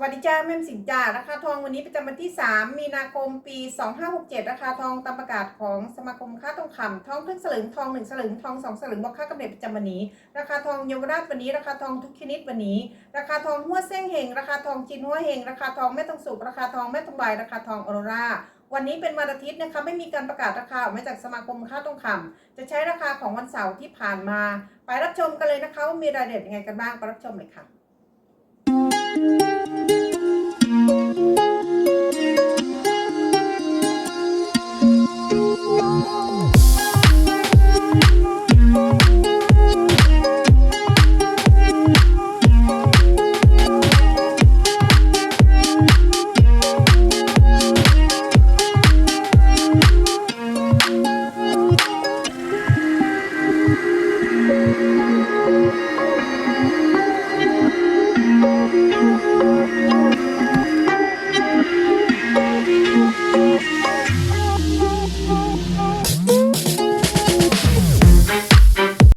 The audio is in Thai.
สวัสดีจ้าแม่มสิงจ่าราคาทองวันนี้ประจำวันที่ 3 มีนาคมปี 2567 ราคาทองตามประกาศของสมาคมค้าทองคำทองครึ่งสลึงทอง 1 สลึงทอง 2 สลึงบอกค่ากำเนิดประจำวันนี้ ราคาทองเยาวราชวันนี้ ราคาทองทุกชนิดวันนี้ ราคาทองหัวเส้งเฮงราคาทองจินหัวเฮงราคาทองแม่ทองสุกราคาทองแม่ทองใบราคาทองออโรราวันนี้เป็นวันอาทิตย์นะคะไม่มีการประกาศราคาออกมาจากสมาคมค้าทองคำจะใช้ราคาของวันเสาร์ที่ผ่านมา ไปรับชมกันเลยนะคะว่ามีรายละเอียดยังไงกันบ้างไปรับชมเลยค่ะ Música